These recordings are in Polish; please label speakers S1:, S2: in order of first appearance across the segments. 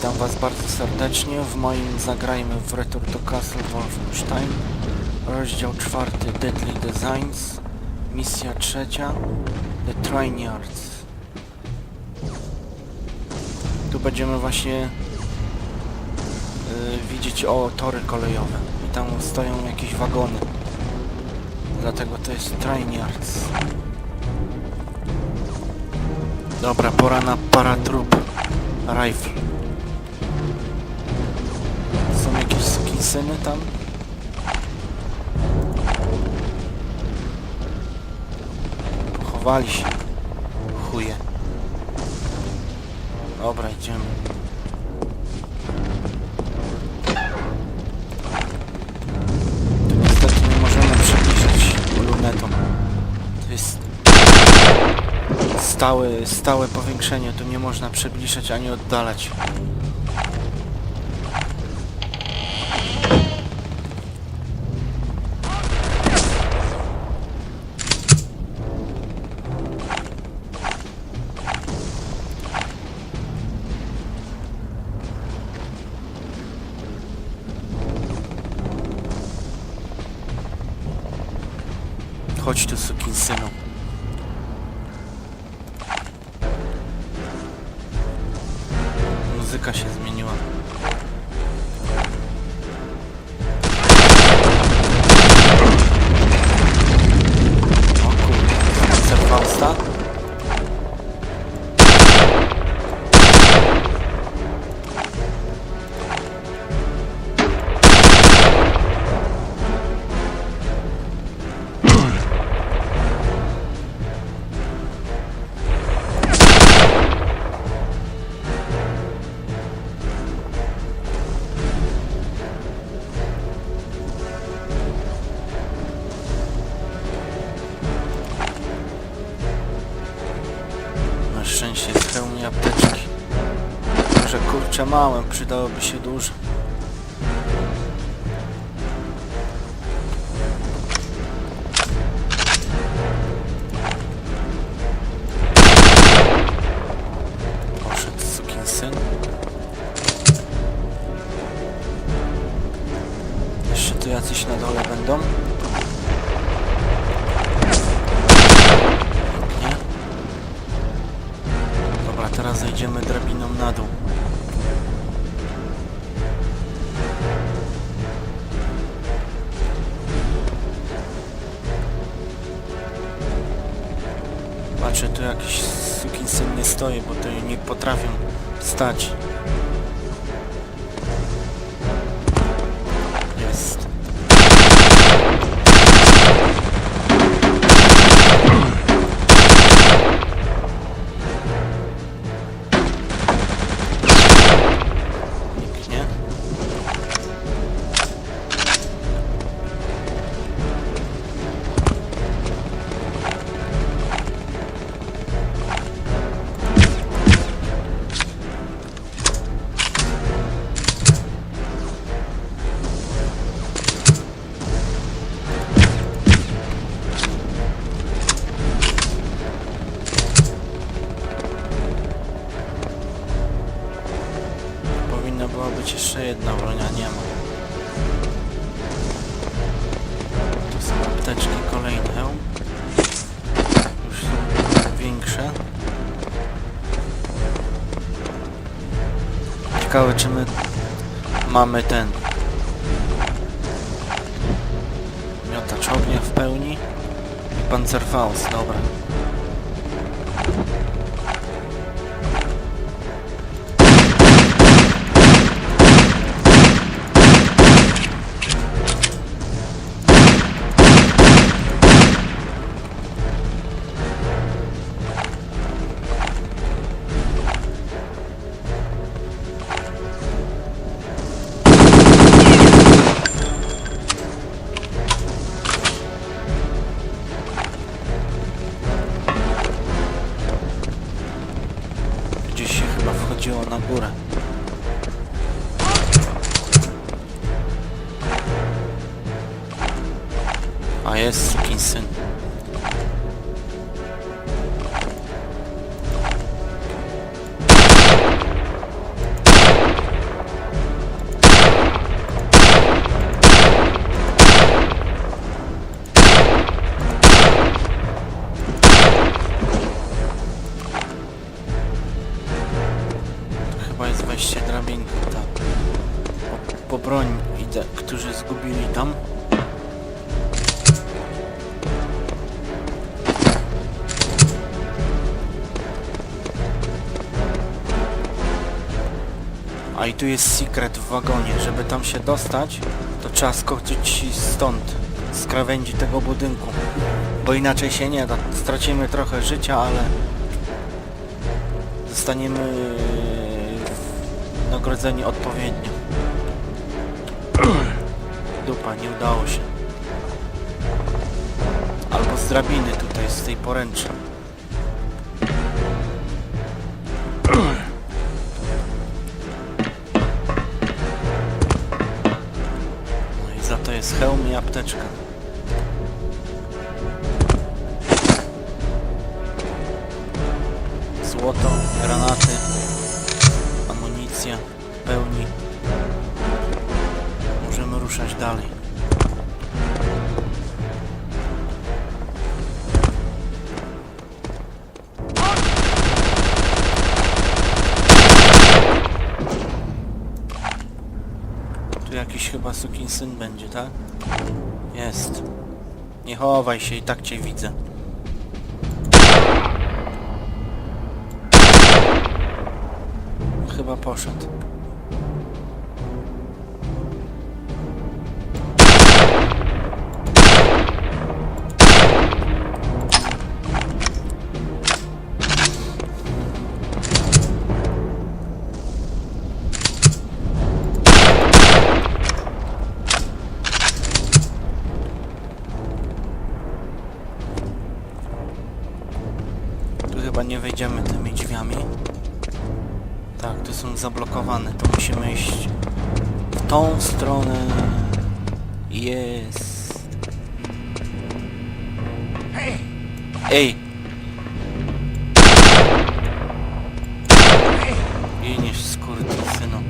S1: Witam Was bardzo serdecznie w moim Zagrajmy w Return to Castle Wolfenstein. Rozdział czwarty Deadly Designs. Misja trzecia The Train Yards tu będziemy właśnie yy, widzieć o tory kolejowe. I tam stoją jakieś wagony. Dlatego to jest Train Yards dobra, pora na paratrup Rifle skinsyny tam? Pochowali się. Chuje. Dobra, idziemy. Tu niestety nie możemy przybliżyć lunetą. To jest stałe, stałe powiększenie. Tu nie można przybliżać ani oddalać. Chodź tu, sukinsynu. Muzyka się kurczę małem, przydałoby się dużo. Jeszcze tu jacyś na dole będą. Dobra, teraz zejdziemy drabiną na dół. Stoi, bo to nie potrafią stać. Ciekawe czy my mamy ten miotacz ognia w pełni i Panzerfaust, dobra. Gdzieś się chyba wchodziło na górę. A jest syn. A i tu jest secret w wagonie. Żeby tam się dostać, to trzeba skoczyć stąd, z krawędzi tego budynku. Bo inaczej się nie da. Stracimy trochę życia, ale zostaniemy nagrodzeni odpowiednio. Dupa, nie udało się. Albo z drabiny tutaj, z tej poręczy. Hełm i apteczka. Złoto, granaty, amunicja pełni. Możemy ruszać dalej. Jakiś chyba sukinsyn będzie, tak? Jest. Nie chowaj się, i tak cię widzę. Chyba poszedł. Nie wejdziemy tymi drzwiami. Tak, tu są zablokowane. To musimy iść w tą stronę. Jest. Ej! Giniesz, skurczysynu.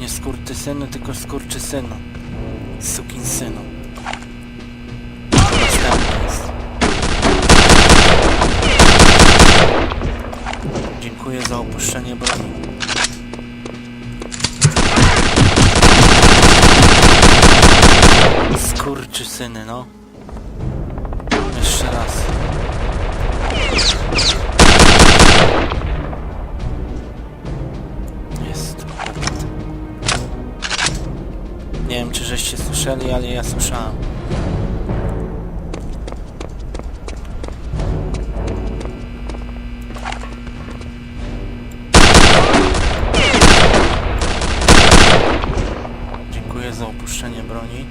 S1: Nie skurczysynu, tylko skurczysynu. Sukinsynu. Następny jest. Dziękuję za opuszczenie broni. Skurczy syny, no. Jeszcze raz. Jest. Nie wiem, czy żeście słyszeli, ale ja słyszałem. Opuszczenie broni.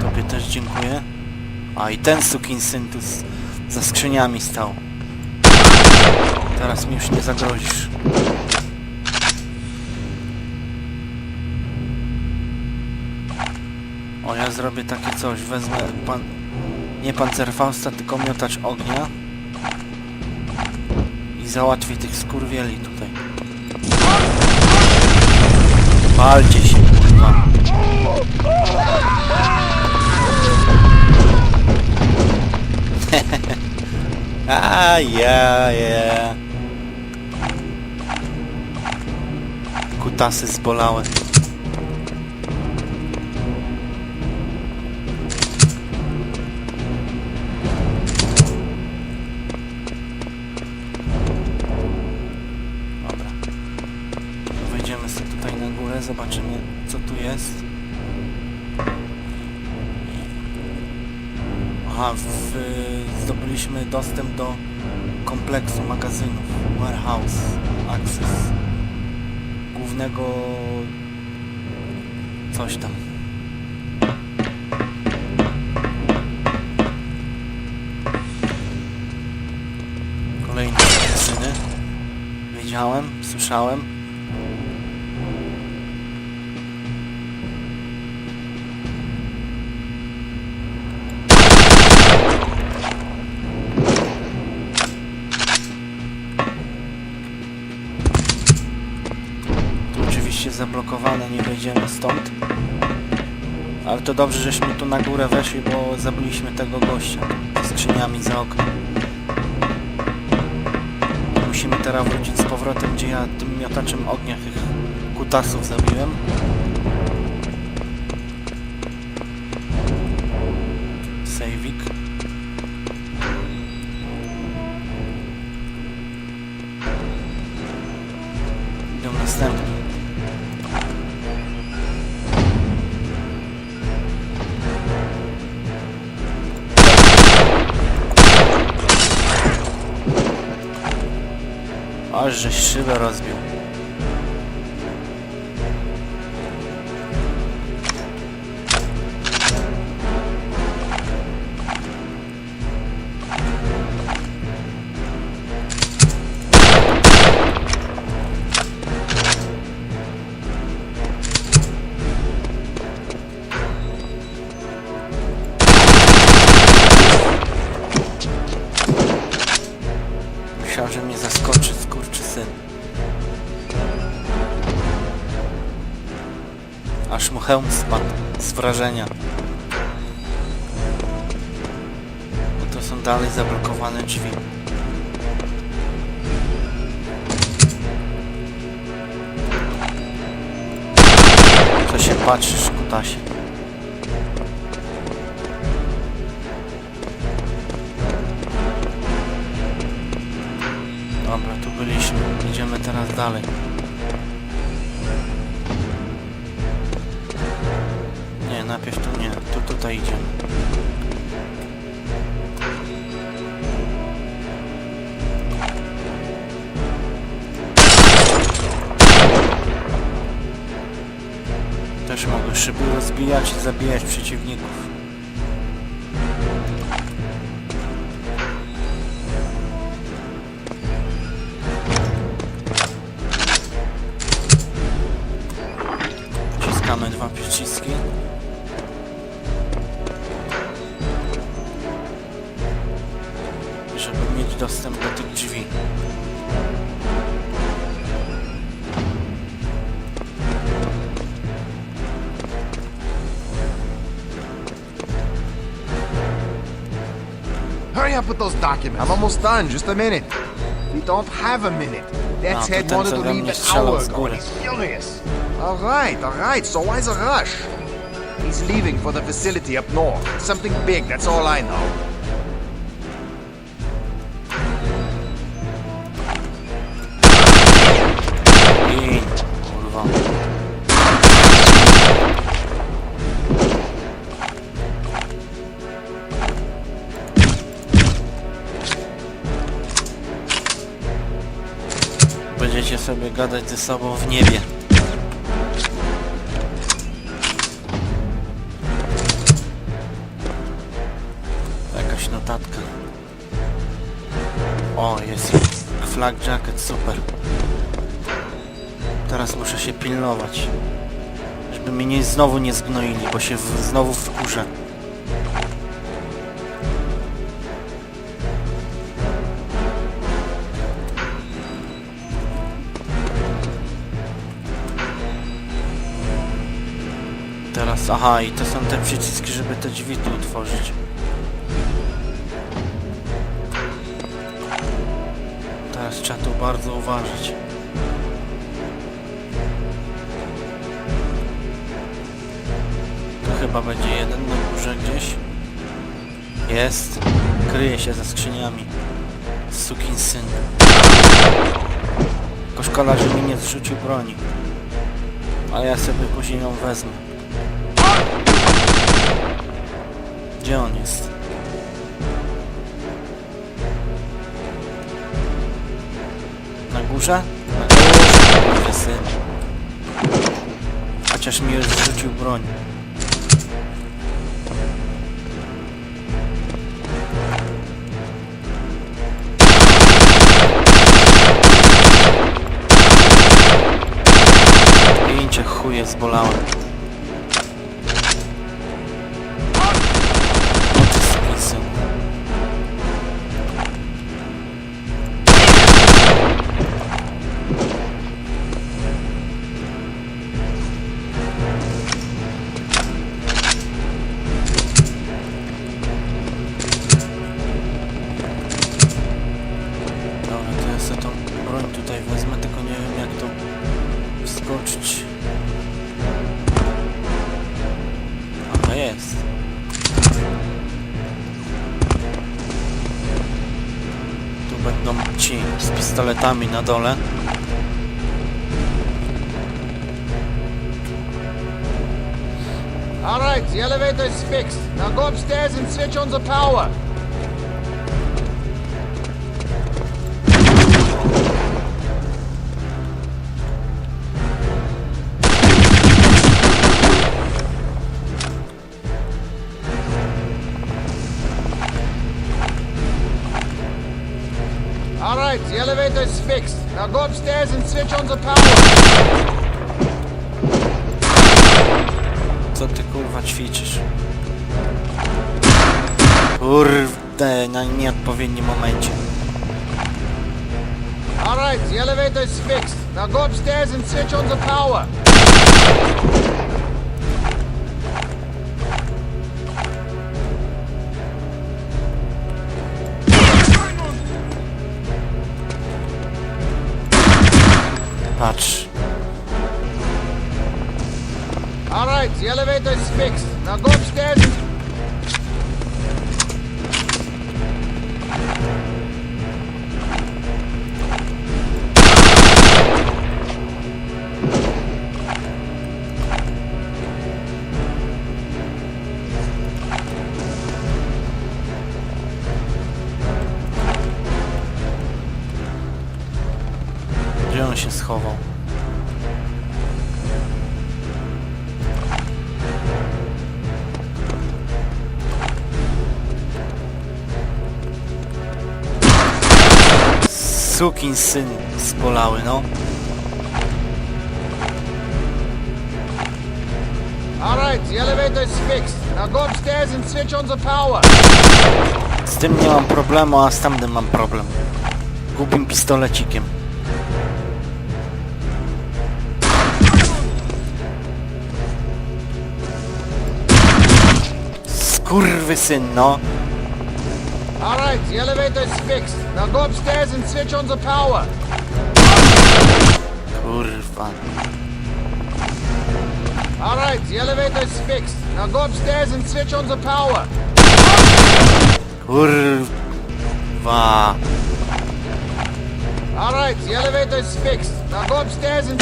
S1: Tobie też dziękuję. A i ten sukinsyn tu z, za skrzyniami stał. Teraz mi już nie zagrozisz. O, ja zrobię takie coś. Wezmę pan... Nie pancerfausta, tylko miotacz ognia i załatwię tych skurwieli tutaj. Walcie się, kurwa. A ja, ja. Kutasy zbolałe. Dostęp do kompleksu magazynów Warehouse Access głównego coś tam. Kolejne magazyny. Wiedziałem, słyszałem. Tu zablokowane, nie wejdziemy stąd. Ale to dobrze, żeśmy tu na górę weszli, bo zabiliśmy tego gościa ze skrzyniami za oknem. musimy teraz wrócić z powrotem, gdzie ja tym miotaczem ognia tych kutasów zabiłem. Aż żeś szybę rozbił. Hełm z wrażenia. Bo to są dalej zablokowane drzwi. Co się patrzysz, kutasie? Dobra, tu byliśmy. Idziemy teraz dalej. Najpierw tu nie. Tu tutaj idziemy. Też mogę szyby rozbijać i zabijać przeciwników.
S2: With those documents.
S3: I'm almost done, just a minute.
S2: We don't have a minute. That
S1: Ah,
S2: head wanted to leave an hour ago.
S1: góry.
S2: He's furious.
S3: Alright, alright, so why's a rush?
S2: He's leaving for the facility up north.
S3: Something big, that's all I know.
S1: Sobie gadać ze sobą w niebie. Jakaś notatka. O, jest flag jacket, super. Teraz muszę się pilnować. Żeby mnie nie, znowu nie zgnoili, bo się w, znowu wkurzę. Teraz, aha, i to są te przyciski, żeby te drzwi tu otworzyć. Teraz trzeba tu bardzo uważać. To chyba będzie jeden na górze gdzieś. Jest. Kryje się za skrzyniami. Sukin syn. Tylko szkoda, że mi nie zrzucił broni. Ale ja sobie później ją wezmę. Gdzie on jest? Na górze? Na górze, syn. Chociaż mi już zrzucił broń. Pięcie chuje zbolałem. Na dole.
S2: All right, the elevator is fixed. Now go upstairs and switch on the power. All right, the elevator is fixed. Now go upstairs and switch on the power.
S1: Co ty kurwa ćwiczysz? Kurde, na nieodpowiednim momencie.
S2: All right, the elevator is fixed. Now go upstairs and switch on the power. All right, the elevator is fixed. Now go upstairs
S1: Sukin syn zbolały, no.
S2: The elevator is fixed. Now go upstairs and switch on the power.
S1: Z tym nie mam problemu, a z tamtym mam problem. Głupim pistolecikiem. Skurwy syn, no.
S2: All right, the elevator is fixed. Now go upstairs and switch on the power.
S1: Kurwa.
S2: All right, the elevator is fixed. Now go upstairs and switch on the power.
S1: Kurwa.
S2: All right, the elevator is fixed. Now go upstairs and...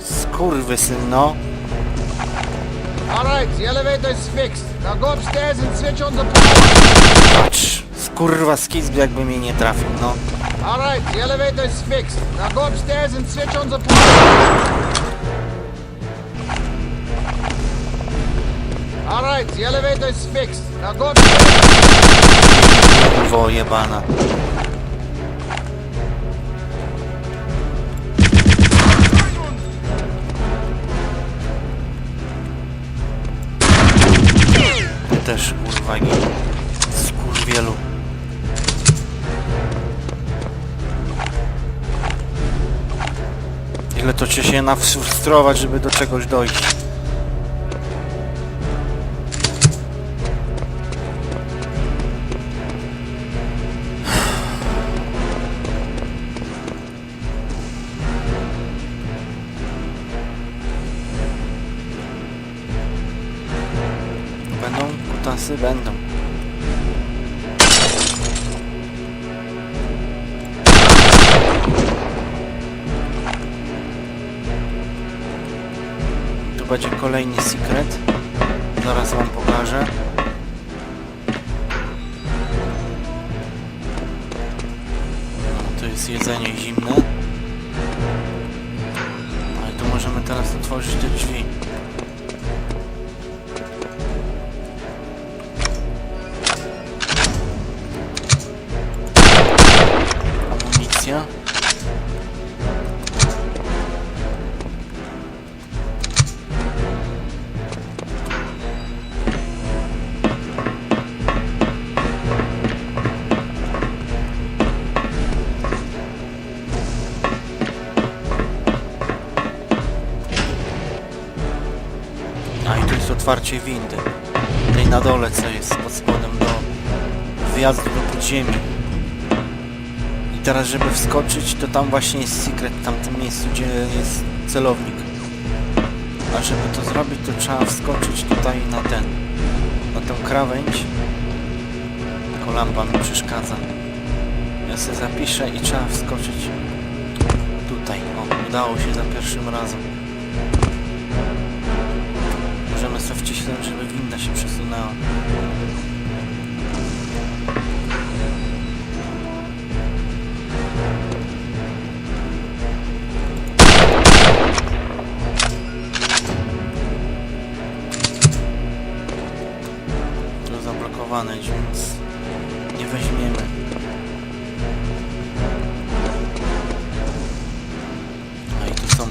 S1: Skurwy syn, no.
S2: All right, the elevator is fixed. Now go upstairs and switch on the power.
S1: Skurwa skizb jakby mnie nie trafił, no.
S2: All right, the elevator is fixed. Now go upstairs and switch on the power. All right, the elevator is fixed. Now go upstairs.
S1: Kurwo jebana. Gin. Skurwielu. Ile to cię się nafrustrować, żeby do czegoś dojść. Będą kutasy? Będą. Tu będzie kolejny secret. Zaraz wam pokażę. No, to jest jedzenie zimne. Ale tu możemy teraz otworzyć te drzwi. Otwarcie windy. Tej na dole, co jest pod spodem do wjazdu do podziemi. I teraz, żeby wskoczyć, to tam właśnie jest secret, w tamtym miejscu, gdzie jest celownik. A żeby to zrobić, to trzeba wskoczyć tutaj na ten, na tę krawędź. Tylko lampa mi przeszkadza. Ja sobie zapiszę i trzeba wskoczyć tutaj. O, udało się za pierwszym razem. Możemy sobie wcisnąć, żeby winda się przesunęła. To zablokowane, więc nie weźmiemy. A i tu są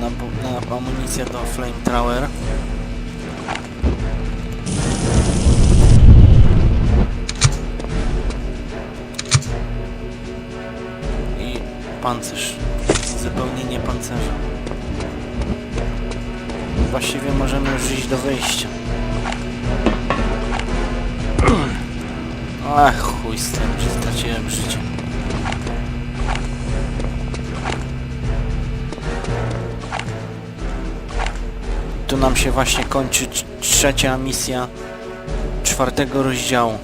S1: na, na amunicja do flamethrower. I pancerz. Wypełnienie pancerza. Właściwie możemy już iść do wyjścia. Ach, chuj z tym, że straciłem życie. Tu nam się właśnie kończy trz- trzecia misja czwartego rozdziału.